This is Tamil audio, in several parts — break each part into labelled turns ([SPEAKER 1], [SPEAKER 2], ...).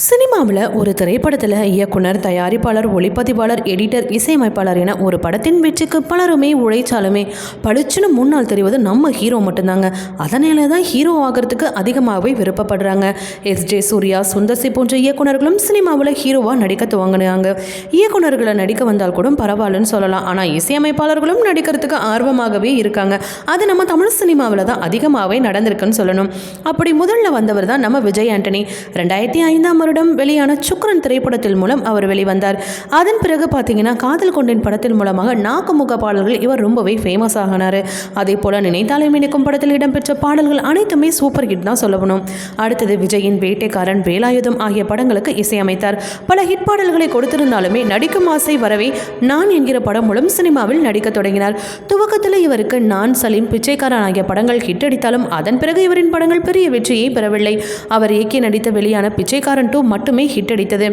[SPEAKER 1] சினிமாவில் ஒரு திரைப்படத்தில் இயக்குனர் தயாரிப்பாளர் ஒளிப்பதிவாளர் எடிட்டர் இசையமைப்பாளர் என ஒரு படத்தின் வெற்றிக்கு பலருமே உழைச்சாலுமே பளிச்சுன்னு முன்னால் தெரிவது நம்ம ஹீரோ மட்டும்தாங்க. அதனால தான் ஹீரோ ஆகிறதுக்கு அதிகமாகவே விருப்பப்படுறாங்க. எஸ் ஜே சூர்யா சுந்தர்சி போன்ற இயக்குனர்களும் சினிமாவில் ஹீரோவாக நடிக்க துவங்கினாங்க. இயக்குனர்களை நடிக்க வந்தால் கூட பரவாயில்லன்னு சொல்லலாம். ஆனால் இசையமைப்பாளர்களும் நடிக்கிறதுக்கு ஆர்வமாகவே இருக்காங்க. அது நம்ம தமிழ் சினிமாவில் தான் அதிகமாகவே நடந்திருக்குன்னு சொல்லணும். அப்படி முதல்ல வந்தவர் தான் நம்ம விஜய் ஆண்டனி. ரெண்டாயிரத்தி ஐந்தாம் வருடம் வெளியான சுக்ரன் திரைப்படத்தில் மூலம் அவர் வெளிவந்தார். அதன் பிறகு பார்த்தீங்கன்னா காதல் கொண்டேன் படத்தின் மூலமாக நாக்குமுக பாடல்கள் இவர் ரொம்பவே ஃபேமஸ் ஆகினார். அதே போல் நினைத்தாலே நினைக்கும் படத்தில் இடம்பெற்ற பாடல்கள் அனைத்துமே சூப்பர் ஹிட் தான் சொல்லணும் அடுத்தது விஜயின் வேட்டைக்காரன் வேலாயுதம் ஆகிய படங்களுக்கு இசையமைத்தார். பல ஹிட் பாடல்களை கொடுத்திருந்தாலுமே நடிக்கும் ஆசை வரவே நான் என்கிற படம் மூலம் சினிமாவில் நடிக்க தொடங்கினார். துவக்கத்தில் இவருக்கு நான் சலீம் பிச்சைக்காரன் ஆகிய படங்கள் ஹிட் அடித்தாலும் அதன் பிறகு இவரின் படங்கள் பெரிய வெற்றியை பெறவில்லை. அவர் இயக்கி நடித்த வெளியான பிச்சைக்காரன் டூ மட்டுமே ஹிட் அடித்தது.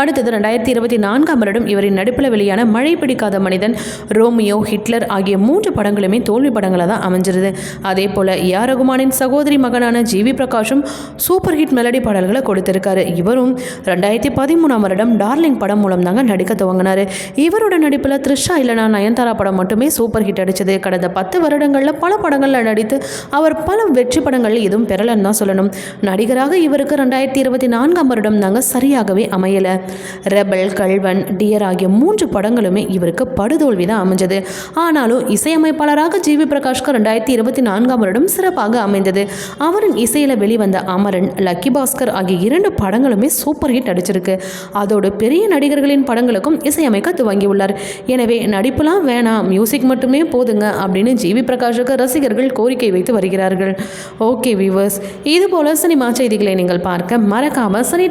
[SPEAKER 1] அடுத்தது ரெண்டாயிரத்தி இருபத்தி நான்காம் வருடம் இவரின் நடிப்பில் வெளியான மழை பிடிக்காத மனிதன் ரோமியோ ஹிட்லர் ஆகிய மூன்று படங்களுமே தோல்வி படங்களாக தான் அமைஞ்சிருது. அதே போல் ஏ ஆர் ரகுமானின் சகோதரி மகனான ஜிவி பிரகாஷும் சூப்பர் ஹிட் மெலடி பாடல்களை கொடுத்திருக்காரு. இவரும் ரெண்டாயிரத்தி பதிமூணாம் வருடம் டார்லிங் படம் மூலம் தாங்க நடிக்க துவங்கினார். இவரோட நடிப்பில் த்ரிஷா இல்லைனா நயன்தாரா படம் மட்டுமே சூப்பர் ஹிட் அடிச்சது. கடந்த பத்து வருடங்களில் பல படங்களில் நடித்து அவர் பல வெற்றி படங்கள் எதுவும் பெறலன்னு தான் சொல்லணும். நடிகராக இவருக்கு ரெண்டாயிரத்தி இருபத்தி நான்காம் வருடம் தாங்க சரியாகவே அமையலை. ரெபல் கல்வன் டியர் ஆகிய மூன்று படங்களுமே இவருக்கு படுதோல்வி தான் அமைஞ்சது. ஆனாலும் இசையமைப்பாளராக ஜி. வி. பிரகாஷ்க்கு ரெண்டாயிரத்தி இருபத்தி நான்காம் வருடம் சிறப்பாக அமைந்தது. அவரின் இசையில் வெளிவந்த அமரன் லக்கி பாஸ்கர் ஆகிய இரண்டு படங்களுமே சூப்பர் ஹிட் அடிச்சிருக்கு. அதோடு பெரிய நடிகர்களின் படங்களுக்கும் இசையமைக்க துவங்கியுள்ளார். எனவே நடிப்புலாம் வேணாம் மியூசிக் மட்டுமே போதுங்க அப்படின்னு ஜி. வி. பிரகாஷுக்கு ரசிகர்கள் கோரிக்கை வைத்து வருகிறார்கள். ஓகே வியூவர்ஸ் இது போல சினிமா செய்திகளை நீங்கள் பார்க்க மறக்காம சனி